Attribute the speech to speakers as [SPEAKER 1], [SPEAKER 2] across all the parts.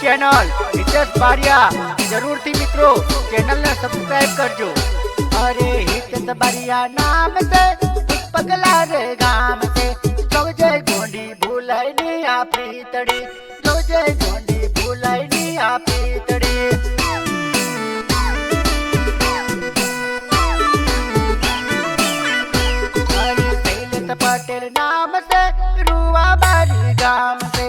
[SPEAKER 1] Channel Hitesh Bariya જરૂરથી મિત્રો ચેનલને સબસ્ક્રાઇબ કરજો અરે હિતેશ બારિયા નામ છે પગલા રે ગામ છે જોજે ગોંડી ભૂલાઈ ની આપી તડી જોજે ગોંડી ભૂલાઈ ની આપી તડી હરી શૈલેષ પટેલ નામ છે રૂવાબારી ગામ છે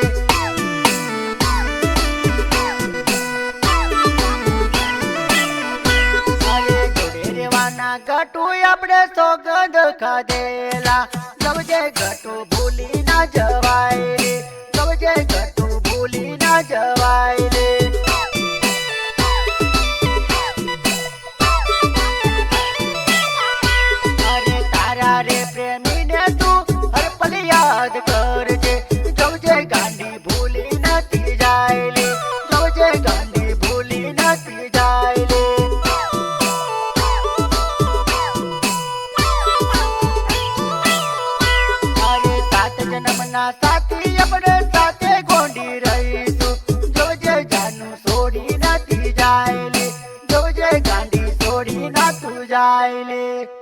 [SPEAKER 1] ના ઘટું આપણે સોગંદ ખાધેલા. લવજે ઘટું ભૂલી ના જવાય રે લવજે ઘટું ભૂલી ના જવાય રે અરે યાદ કરજે. જવજે ગાંડી ભૂલી નથી જાય લે જન્મના સાથી આપણે સાથે ગોંડી રહીશું. જોજે જાનું છોડી નથી જાયલી. જોજે ગાંડી છોડી ના તું જાયલી.